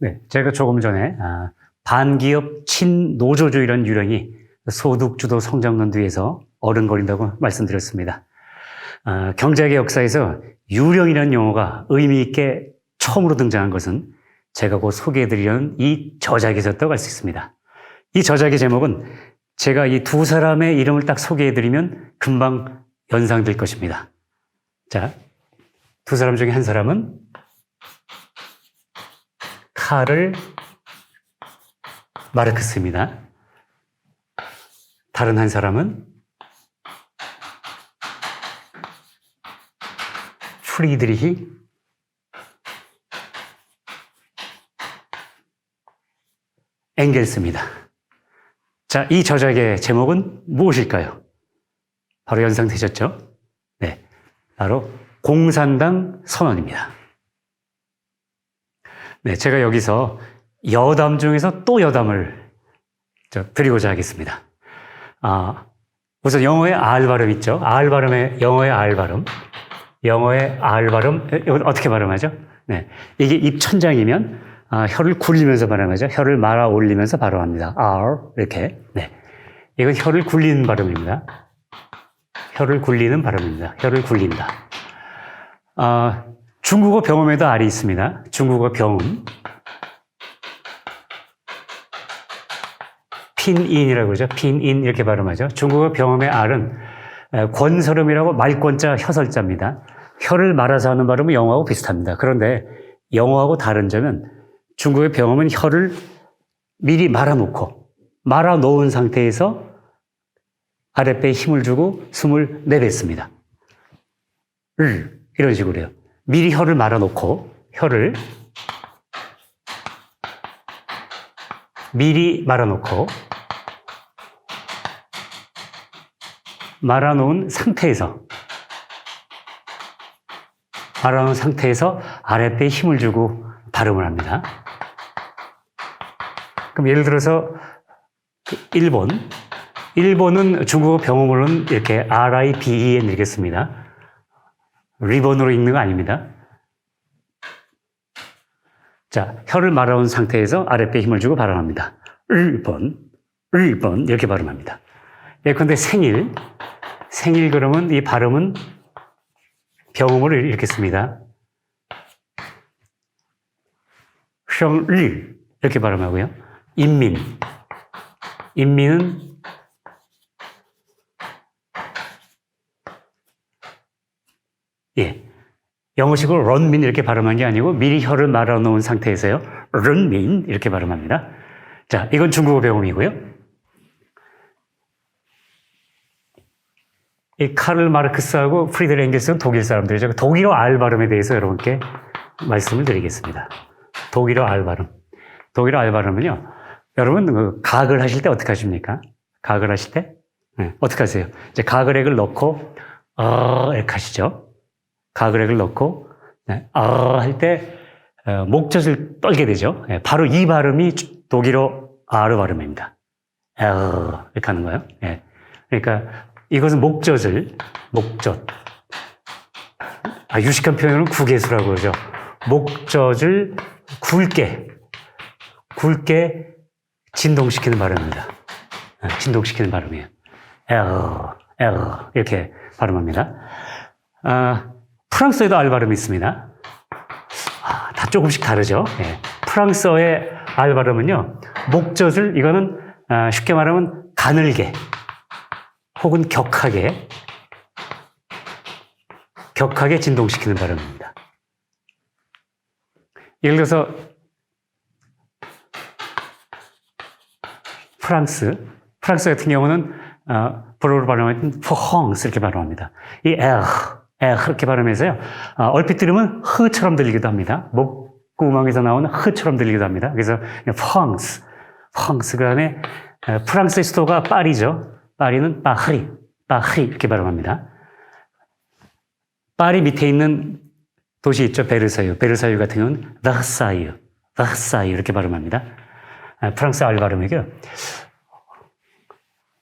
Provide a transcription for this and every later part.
네, 제가 조금 전에 아, 반기업 친노조주의라는 유령이 소득주도 성장론 뒤에서 어른거린다고 말씀드렸습니다. 아, 경제학의 역사에서 유령이라는 용어가 의미 있게 처음으로 등장한 것은 제가 곧 소개해드리려는 이 저작에서 할수 있습니다. 이 저작의 제목은 제가 이 두 사람의 이름을 딱 소개해드리면 금방 연상될 것입니다. 자, 두 사람 중에 한 사람은 카를 마르크스입니다. 다른 한 사람은 프리드리히 엥겔스입니다. 자, 이 저작의 제목은 무엇일까요? 바로 연상되셨죠? 네. 바로 공산당 선언입니다. 네, 제가 여기서 여담 중에서 또 여담을 저 드리고자 하겠습니다. 아, 우선 영어의 R 발음 있죠? R 발음의 영어의 R 발음. 영어의 R 발음, 이건 어떻게 발음하죠? 네. 이게 입천장이면 아, 혀를 굴리면서 발음하죠. 혀를 말아 올리면서 발음합니다. R 이렇게. 네. 이건 혀를 굴리는 발음입니다. 혀를 굴리는 발음입니다. 혀를 굴린다. 아, 중국어 병음에도 R이 있습니다. 중국어 병음. 핀인이라고 그러죠. 핀인 이렇게 발음하죠. 중국어 병음의 R은 권설음이라고 말권자 혀설자입니다. 혀를 말아서 하는 발음은 영어하고 비슷합니다. 그런데 영어하고 다른 점은 중국의 병음은 혀를 미리 말아놓고 말아놓은 상태에서 아랫배에 힘을 주고 숨을 내뱉습니다. 을 이런 식으로 요. 미리 혀를 말아놓고 혀를 미리 말아놓고 말아놓은 상태에서 말아놓은 상태에서 아랫배에 힘을 주고 발음을 합니다. 그럼 예를 들어서 그 일본 일본은 중국어 병음으로는 이렇게 R-I-B-E-N 읽겠습니다. 리본으로 읽는 거 아닙니다. 자, 혀를 말아온 상태에서 아랫배에 힘을 주고 발음합니다. 일본, 일본 이렇게 발음합니다. 예컨대 생일, 생일 그러면 이 발음은 병음으로 읽겠습니다. 형일 이렇게 발음하고요. 인민, 인민은 예. 영어식으로 런민 이렇게 발음한 게 아니고 미리 혀를 말아 놓은 상태에서요. 런민 이렇게 발음합니다. 자, 이건 중국어 배움이고요. 이 카를 마르크스하고 프리드리 엥겔스는 독일 사람들이죠. 독일어 R 발음에 대해서 여러분께 말씀을 드리겠습니다. 독일어 R 발음. 독일어 R 발음은요. 여러분 그 가글 하실 때 어떻게 하십니까? 가글 하실 때 네, 어떻게 하세요? 이제 가글액을 넣고 어 이렇게 하시죠. 가글액을 넣고 네, 어 할때 어, 목젖을 떨게 되죠. 네, 바로 이 발음이 독일어 R 발음입니다. 어 이렇게 하는 거예요. 네. 그러니까 이것은 목젖을 목젖 아, 유식한 표현은 구개수라고 그러죠. 목젖을 굵게 굵게 진동시키는 발음입니다. 네, 진동시키는 발음이에요. 에어, 에어 이렇게 발음합니다. 아, 프랑스에도 R 발음이 있습니다. 아, 다 조금씩 다르죠. 예. 프랑스어의 R 발음은요, 목젖을 이거는 아, 쉽게 말하면 가늘게 혹은 격하게 격하게 진동시키는 발음입니다. 예를 들어서 프랑스, 프랑스 같은 경우는 어, 불어로 발음할 때 포헝스 이렇게 발음합니다. 이 에어, 에어 이렇게 발음해서요. 어, 얼핏 들으면 흐처럼 들리기도 합니다. 목구멍에서 나오는 흐처럼 들리기도 합니다. 그래서 그 다음에 어, 프랑스의 수도가 파리죠. 파리는 파리, 파리 이렇게 발음합니다. 파리 밑에 있는 도시 있죠. 베르사유. 베르사유 같은 경우는 버사유, 버사유 이렇게 발음합니다. 아, 프랑스 알 발음이고요.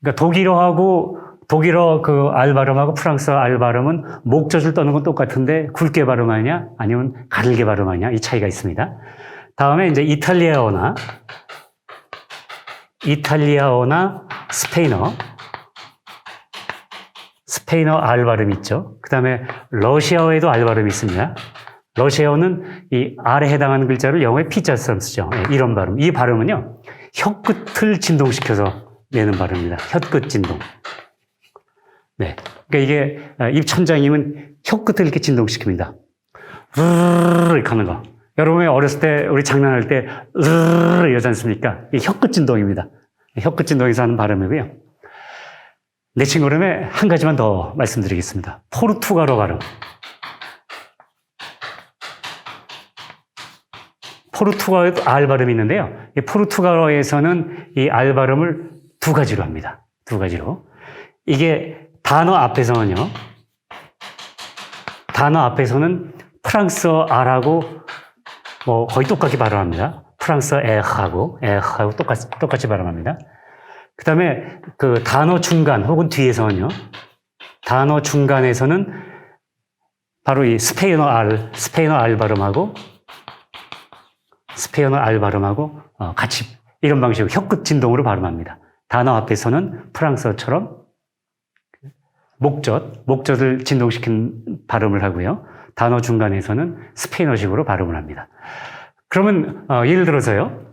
그러니까 독일어하고 독일어 그 알 발음하고 프랑스어 알 발음은 목젖을 떠는 건 똑같은데 굵게 발음하냐 아니면 가늘게 발음하냐 이 차이가 있습니다. 다음에 이제 이탈리아어나 이탈리아어나 스페인어 스페인어 알 발음 있죠. 그 다음에 러시아어에도 알 발음이 있습니다. 러시아어는 이 R에 해당하는 글자를 영어에 P자처럼 쓰죠. 예, 이런 발음. 이 발음은요, 혀끝을 진동시켜서 내는 발음입니다. 혀끝 진동. 네. 그러니까 이게 아, 입 천장이면 혀끝을 이렇게 진동시킵니다. 이렇게 하는 거. 여러분이 어렸을 때 우리 장난할 때 이러지 않습니까? 이게 혀끝 진동입니다. 혀끝 진동에서 하는 발음이고요. 내 친구름에 한 가지만 더 말씀드리겠습니다. 포르투갈어 발음. 포르투갈어에도 알 발음이 있는데요. 이 포르투갈어에서는 이 알 발음을 두 가지로 합니다. 두 가지로. 이게 단어 앞에서는요. 단어 앞에서는 프랑스어 알하고 뭐 거의 똑같이 발음합니다. 프랑스어 에하고 에하고 똑같이 똑같이 발음합니다. 그 다음에 그 단어 중간 혹은 뒤에서는요. 단어 중간에서는 바로 이 스페인어 알, 스페인어 알 발음하고 스페인어 알 발음하고 어, 같이 이런 방식으로 혀끝 진동으로 발음합니다. 단어 앞에서는 프랑스어처럼 목젖, 목젖을 진동시킨 발음을 하고요. 단어 중간에서는 스페인어식으로 발음을 합니다. 그러면 어, 예를 들어서요.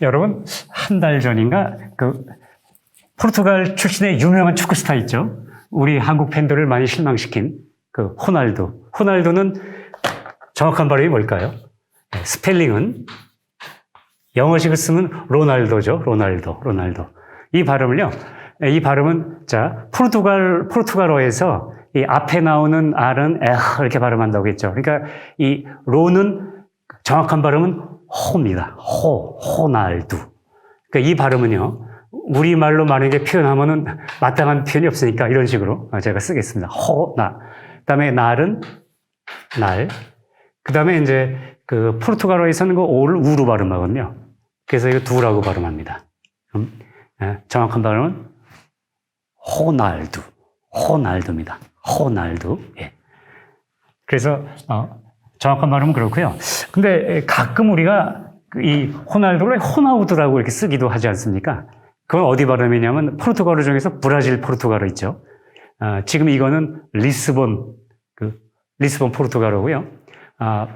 여러분 한 달 전인가 그 포르투갈 출신의 유명한 축구 스타 있죠. 우리 한국 팬들을 많이 실망시킨 그 호날두. 호날두는 정확한 발음이 뭘까요? 네, 스펠링은 영어식을 쓰면 로날도죠. 로날도, 로날도. 이 발음을요. 이 발음은 자 포르투갈 포르투갈어에서 이 앞에 나오는 R은 에흐 이렇게 발음한다고 했죠. 그러니까 이 로는 정확한 발음은 호입니다. 호, 호날두. 그러니까 이 발음은요. 우리 말로 만약에 표현하면은 마땅한 표현이 없으니까 이런 식으로 제가 쓰겠습니다. 호나. 그다음에 날은 날. 그 다음에 이제 그 포르투갈어에서는 그 오를 우로 발음하거든요. 그래서 이거 두라고 발음합니다. 음, 예, 정확한 발음은 호날두. 호날두입니다. 호날두. 예. 그래서 어, 정확한 발음은 그렇고요. 근데 가끔 우리가 그이 호날두를 호나우두라고 이렇게 쓰기도 하지 않습니까? 그건 어디 발음이냐면 포르투갈어 중에서 브라질 포르투갈어 있죠. 아, 지금 이거는 리스본 그 리스본 포르투갈어고요. 아,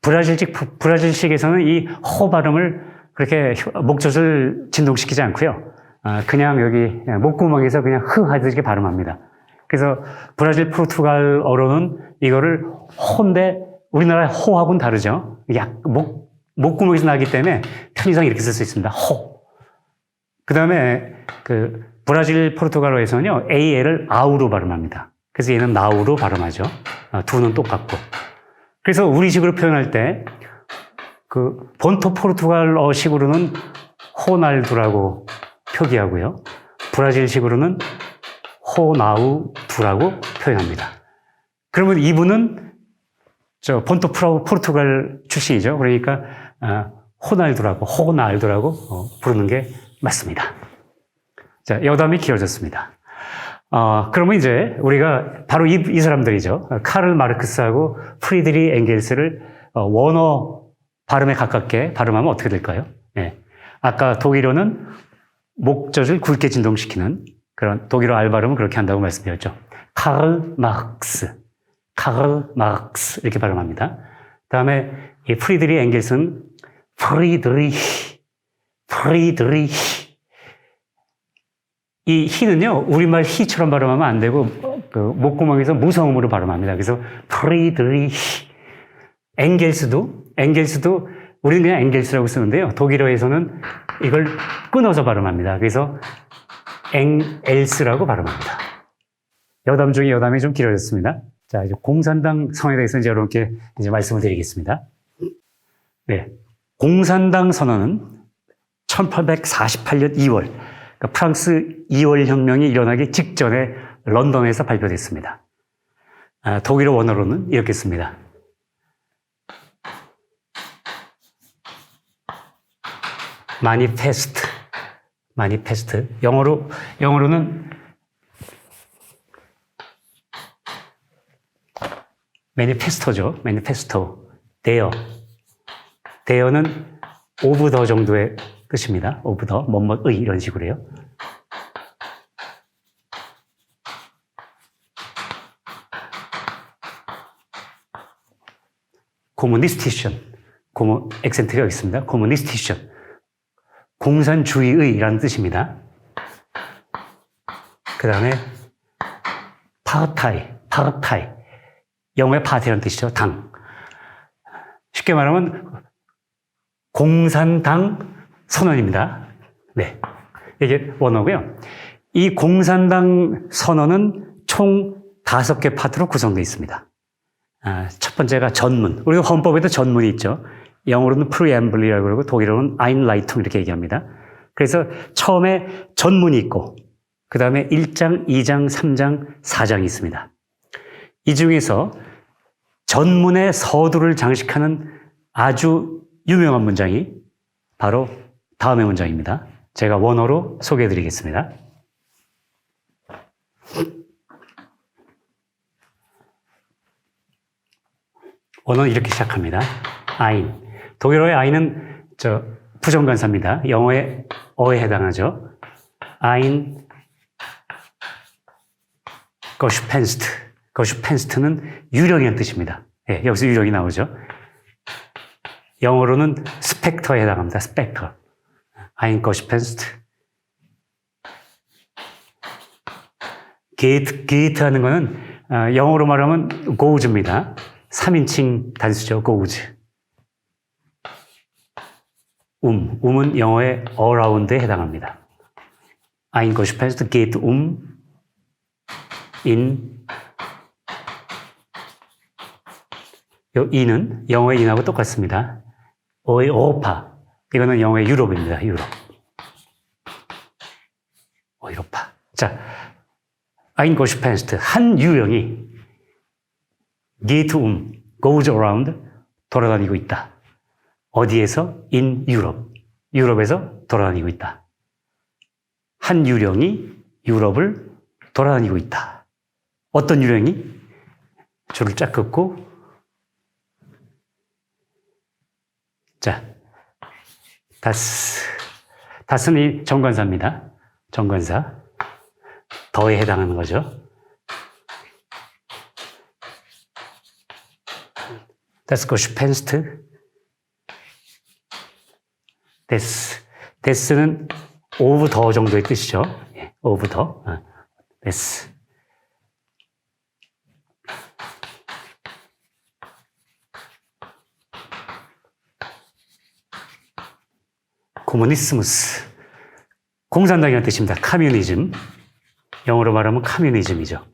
브라질식 브라질식에서는 이호 발음을 그렇게 혀- 목젖을 진동시키지 않고요. 아, 그냥 여기 목구멍에서 그냥 흐 하듯이 발음합니다. 그래서 브라질 포르투갈어로는 이거를 호인데 우리나라 호하고는 다르죠. 약, 목, 목구멍에서 나기 때문에 편의상 이렇게 쓸 수 있습니다. 호. 그 다음에 그 브라질 포르투갈어에서는요, AL을 아우로 발음합니다. 그래서 얘는 나우로 발음하죠. 아, 두는 똑같고. 그래서 우리식으로 표현할 때, 그 본토 포르투갈어식으로는 호날두라고 표기하고요. 브라질식으로는 호나우두라고 표현합니다. 그러면 이분은 저 본토 포르투갈 출신이죠. 그러니까 아, 호날두라고 호날두라고 어, 부르는 게 맞습니다. 자, 여담이 길어졌습니다. 어, 그러면 이제 우리가 바로 이, 이 사람들이죠. 어, 카를 마르크스하고 프리드리 엥겔스를 어, 원어 발음에 가깝게 발음하면 어떻게 될까요? 예. 아까 독일어는 목젖을 굵게 진동시키는 그런 독일어 알 발음은 그렇게 한다고 말씀드렸죠. 카를 마르크스, 카를 마르크스 이렇게 발음합니다. 다음에 이 프리드리 엥겔스는 프리드리히, 프리드리히 이 히는요, 우리말 히처럼 발음하면 안 되고, 그, 목구멍에서 무성음으로 발음합니다. 그래서, 프리드리 히. 엥겔스도, 엥겔스도, 우리는 그냥 엥겔스라고 쓰는데요. 독일어에서는 이걸 끊어서 발음합니다. 그래서, 엥엘스라고 발음합니다. 여담 중에 여담이 좀 길어졌습니다. 자, 이제 공산당 선언에 대해서 이제 여러분께 이제 말씀을 드리겠습니다. 네. 공산당 선언은 1848년 2월, 그러니까 프랑스 2월 혁명이 일어나기 직전에 런던에서 발표됐습니다. 아, 독일어 원어로는 이렇게 씁니다. 마니페스트, 마니페스트. 영어로, 영어로는 매니페스토죠. 매니페스토. 대여. 대여는 오브 더 정도의 뜻입니다. 오브 더, 뭐뭐의 이런 식으로요. 코무니스티션. 고모 액센트가 있습니다. 코무니스티션. 공산주의의라는 뜻입니다. 그 다음에 파타이, 파타이. 영어의 파티라는 뜻이죠. 당. 쉽게 말하면 공산당 선언입니다. 네. 이게 원어고요. 이 공산당 선언은 총 다섯 개 파트로 구성되어 있습니다. 아, 첫 번째가 전문. 우리 헌법에도 전문이 있죠. 영어로는 preamble이라고 그러고 독일어는 Einleitung 이렇게 얘기합니다. 그래서 처음에 전문이 있고 그 다음에 1장, 2장, 3장, 4장이 있습니다. 이 중에서 전문의 서두를 장식하는 아주 유명한 문장이 바로 다음의 문장입니다. 제가 원어로 소개해 드리겠습니다. 원어는 이렇게 시작합니다. ein. 독일어의 ein은 저 부정관사입니다. 영어의 어에 해당하죠. ein 거슈펜스트. 거슈펜스트는 유령이라는 뜻입니다. 예, 여기서 유령이 나오죠. 영어로는 스펙터에 해당합니다. 스펙터. Ein 거슈펜스트. 게이트, 게이트 하는 거는 어, 영어로 말하면 goes입니다. 3인칭 단수죠. goes. 움, um은 영어의 around에 해당합니다. ein Gespräch geht um in 요 in은 영어의 in하고 똑같습니다. 오이오파 이거는 영어의 유럽입니다. 유럽. 오이로파. 자, ein Gespräch 한 geht um goes around 돌아다니고 있다. 어디에서? in 유럽. 유럽에서 돌아다니고 있다. 한 유령이 유럽을 돌아다니고 있다. 어떤 유령이? 줄을 쫙 긋고 자, 다스. 다스는 이 정관사입니다. 정관사. 더에 해당하는 거죠. Das Gespenst 데스. 데스는 오브 더 정도의 뜻이죠. 예, 오브 더. 어, 데스. 코무니스무스. 공산당이라는 뜻입니다. 카뮤니즘. 영어로 말하면 카뮤니즘이죠.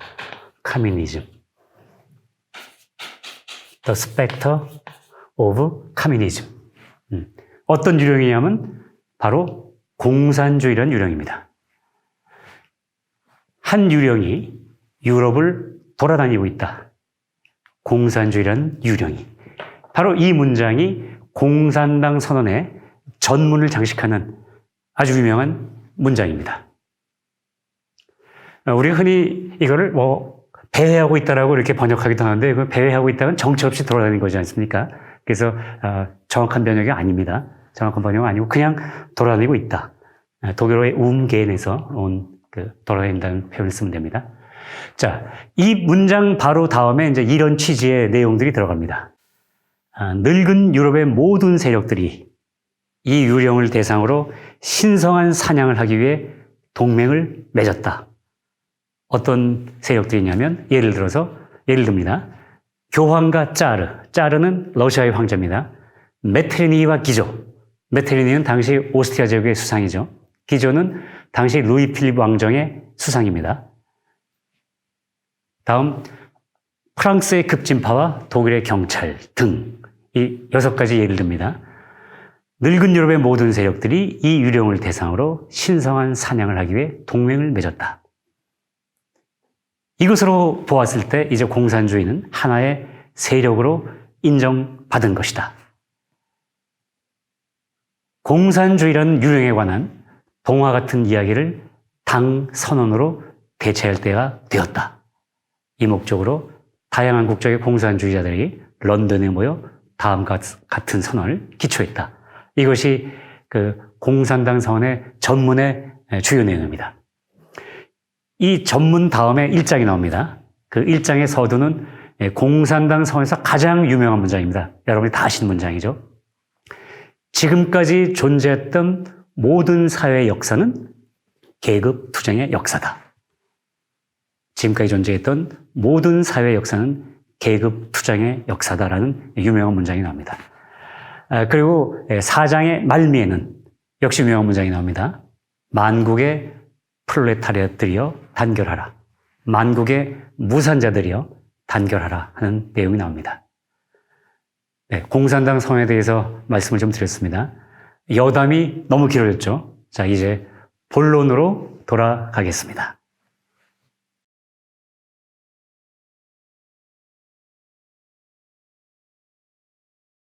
카뮤니즘. The specter of communism. 음. 어떤 유령이냐면 바로 공산주의라는 유령입니다. 한 유령이 유럽을 돌아다니고 있다. 공산주의라는 유령이. 바로 이 문장이 공산당 선언의 전문을 장식하는 아주 유명한 문장입니다. 우리 흔히 이거를 뭐 배회하고 있다라고 이렇게 번역하기도 하는데 그 배회하고 있다는 정치 없이 돌아다니는 거지 않습니까? 그래서 어, 정확한 번역이 아닙니다. 정확한 번역은 아니고 그냥 돌아다니고 있다. 아, 독일어의 움겐에서 온 그 돌아다닌다는 표현을 쓰면 됩니다. 자, 이 문장 바로 다음에 이제 이런 취지의 내용들이 들어갑니다. 아, 늙은 유럽의 모든 세력들이 이 유령을 대상으로 신성한 사냥을 하기 위해 동맹을 맺었다. 어떤 세력들이냐면 예를 들어서 예를 듭니다. 교황과 짜르, 짜르는 러시아의 황제입니다. 메테르니와 기조, 메테르니는 당시 오스트리아 제국의 수상이죠. 기조는 당시 루이 필립 왕정의 수상입니다. 다음 프랑스의 급진파와 독일의 경찰 등 이 여섯 가지 예를 듭니다. 늙은 유럽의 모든 세력들이 이 유령을 대상으로 신성한 사냥을 하기 위해 동맹을 맺었다. 이것으로 보았을 때 이제 공산주의는 하나의 세력으로 인정받은 것이다. 공산주의라는 유령에 관한 동화 같은 이야기를 당 선언으로 대체할 때가 되었다. 이 목적으로 다양한 국적의 공산주의자들이 런던에 모여 다음과 같은 선언을 기초했다. 이것이 그 공산당 선언의 전문의 주요 내용입니다. 이 전문 다음에 일장이 나옵니다. 그 일장의 서두는 공산당 선언에서 가장 유명한 문장입니다. 여러분이 다 아시는 문장이죠. 지금까지 존재했던 모든 사회의 역사는 계급 투쟁의 역사다. 지금까지 존재했던 모든 사회 역사는 계급 투쟁의 역사다라는 유명한 문장이 나옵니다. 아, 그리고 사장의 말미에는 역시 유명한 문장이 나옵니다. 만국의 프롤레타리아들이여 단결하라. 만국의 무산자들이여 단결하라 하는 내용이 나옵니다. 네, 공산당 성에 대해서 말씀을 좀 드렸습니다. 여담이 너무 길어졌죠. 자, 이제 본론으로 돌아가겠습니다.